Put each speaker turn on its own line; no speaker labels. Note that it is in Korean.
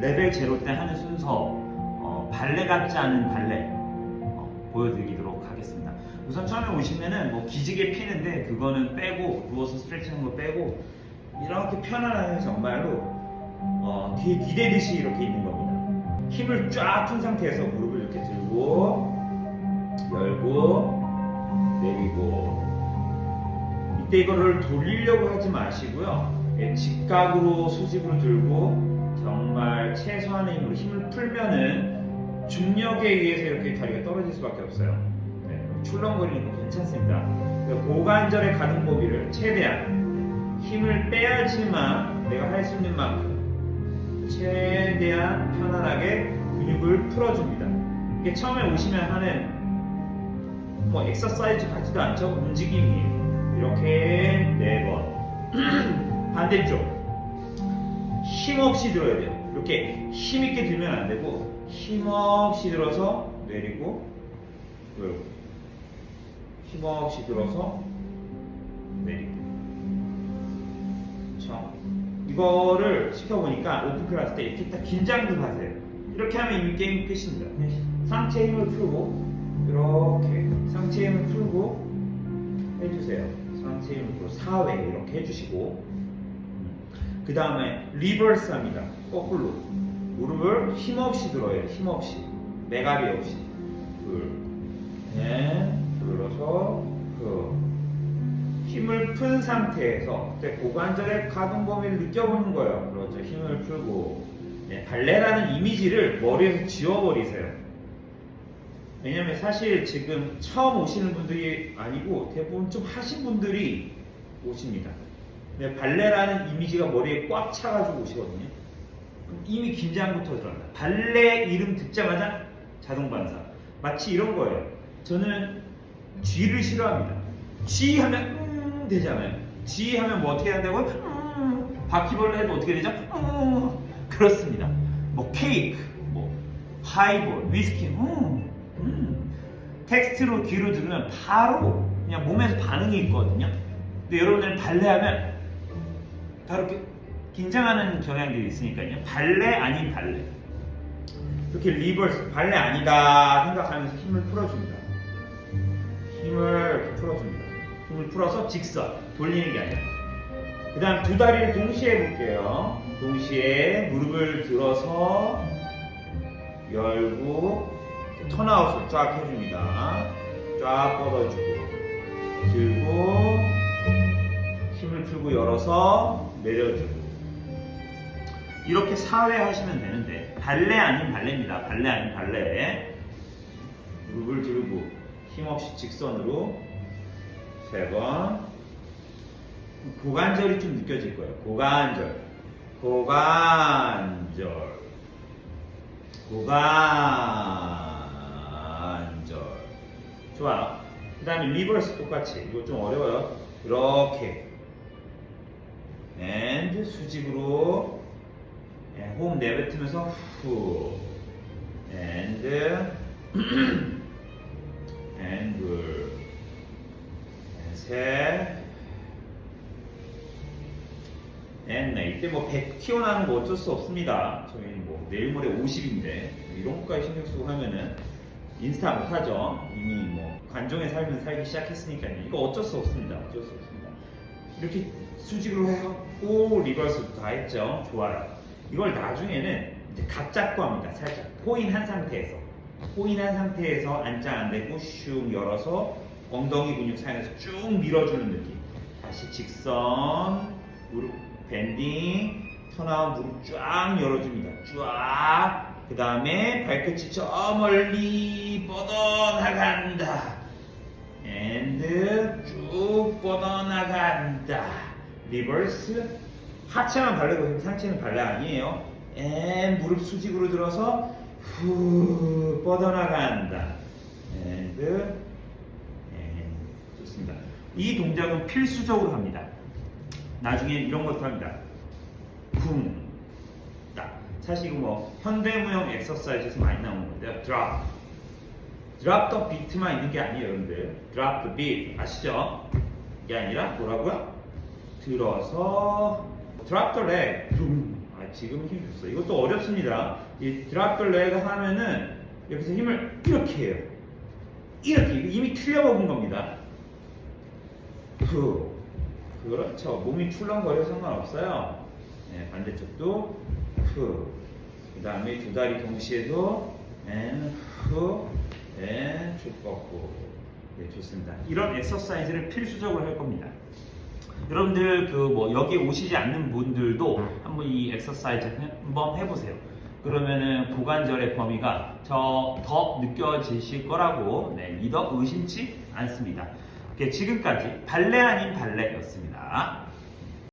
레벨 제로 때 하는 순서 어, 발레 같지 않은 발레 어, 보여드리도록 하겠습니다. 우선 처음에 오시면은 뭐 기지개 피는데 그거는 빼고 누워서 스트레칭하는 거 빼고 이렇게 편안하게 정말로 어, 뒤에 기대듯이 이렇게 있는 겁니다. 힘을 쫙 푼 상태에서 무릎을 이렇게 들고 열고 내리고 이때 이거를 돌리려고 하지 마시고요. 예, 직각으로 수직으로 들고 정말 최소한의 힘으로 힘을 풀면은 중력에 의해서 이렇게 다리가 떨어질 수밖에 없어요. 네, 출렁거리는 거 괜찮습니다. 고관절의 가동 범위를 최대한 힘을 빼야지만 내가 할 수 있는 만큼 최대한 편안하게 근육을 풀어줍니다. 이게 처음에 오시면 하는 뭐 엑서사이즈 같지도 않죠? 움직임이에요. 이렇게 네 번. 반대쪽. 힘없이 들어야 돼요. 이렇게 힘있게 들면 안 되고 힘없이 들어서 내리고 힘없이 들어서 내리고 그렇죠? 이거를 시켜보니까 오픈 클래스 때 이렇게 딱 긴장도 하세요. 이렇게 하면 이미 게임 끝입니다. 상체 힘을 풀고 이렇게 상체 힘을 풀고 해주세요. 상체 힘을 풀고 4회 이렇게 해주시고 그 다음에 리버스 합니다. 거꾸로 무릎을 힘없이 들어요. 힘없이 메가리 없이 둘, 넷, 들어서 그 힘을 푼 상태에서 그때 고관절의 가동 범위를 느껴보는 거예요. 그렇죠. 힘을 풀고 네, 발레라는 이미지를 머리에서 지워버리세요. 왜냐면 사실 지금 처음 오시는 분들이 아니고 대부분 좀 하신 분들이 오십니다. 근데 발레라는 이미지가 머리에 꽉 차가지고 오시거든요. 이미 긴장부터 들어간다. 발레 이름 듣자마자 자동 반사. 마치 이런 거예요. 저는 쥐를 싫어합니다. 쥐 하면 음 되잖아요. 쥐 하면 뭐 어떻게 한다고요? 음, 바퀴벌레 해도 어떻게 되죠? 음, 그렇습니다. 뭐 케이크, 뭐 하이볼, 위스키, 음, 음. 텍스트로 귀로 들으면 바로 그냥 몸에서 반응이 있거든요. 근데 여러분들 발레하면 바로 이렇게 긴장하는 경향들이 있으니까요. 발레 아닌 발레. 이렇게 리버스, 발레 아니다 생각하면서 힘을 풀어줍니다. 힘을 풀어줍니다. 힘을 풀어서 직선, 돌리는 게 아니라. 그 다음 두 다리를 동시에 해볼게요. 동시에 무릎을 들어서 열고 턴아웃을 쫙 해줍니다. 쫙 뻗어주고 들고 힘을 풀고 열어서 내려주고 이렇게 4회 하시면 되는데 발레 아닌 발레입니다. 발레 아닌 발레 무릎을 들고 힘없이 직선으로 세 번 고관절이 좀 느껴질 거예요. 고관절 고관절 고관절 좋아요. 그 다음에 리버스 똑같이 이거 좀 어려워요. 이렇게 and 수직으로 예, 호흡 내뱉으면서 후. And and 둘 and 셋. And 넷 이때 뭐 100 튀어나오는 거 어쩔 수 없습니다. 저희는 뭐 내일 모레 50인데 이런 것까지 신경 쓰고 하면은 인스타 못하죠. 이미 뭐 관종의 삶을 살기 시작했으니까요. 이거 어쩔 수 없습니다. 어쩔 수 없습니다 이렇게 수직으로 해갖고 리버스 다 했죠. 좋아요. 이걸 나중에는 이제 각 잡고 합니다. 살짝 포인한 상태에서 포인한 상태에서 안장 안 대고 슉 열어서 엉덩이 근육 사이에서 쭉 밀어주는 느낌. 다시 직선 무릎 밴딩 턴아웃 무릎 쫙 열어줍니다. 쫙. 그 다음에 발끝이 저 멀리 뻗어나간다. 앤드 쭉 뻗어나간다. 리버스 하체만 발레고 상체는 발레 아니에요. 앤 무릎 수직으로 들어서 후 뻗어나간다. 앤드 앤 좋습니다. 이 동작은 필수적으로 합니다. 나중에 이런 것도 합니다. 쿵 딱. 사실 이거 뭐 현대무용 엑서사이즈에서 많이 나오는 건데요. 드랍 드랍 더 비트만 있는 게 아니에요, 여러분들. 드랍 더 비트 아시죠? 이게 아니라 뭐라고요? 들어서 드랍 더 렉, 둠. 아, 지금 힘 줬어. 이것도 어렵습니다. 이 드랍 레그 하면은 여기서 힘을 이렇게 해요. 이렇게 이미 틀려먹은 겁니다. 푸. 그렇죠. 몸이 출렁거려 상관없어요. 네, 반대쪽도 푸. 그 다음에 두 다리 동시에도 앤, 푸, 앤, 쭉 뻗고. 네, 좋습니다. 이런 엑서사이즈를 필수적으로 할 겁니다. 여러분들 그 뭐 여기 오시지 않는 분들도 한번 이 엑서사이즈 한번 해보세요. 그러면은 고관절의 범위가 저 더 느껴지실 거라고 네, 믿어 의심치 않습니다. 지금까지 발레 아닌 발레였습니다.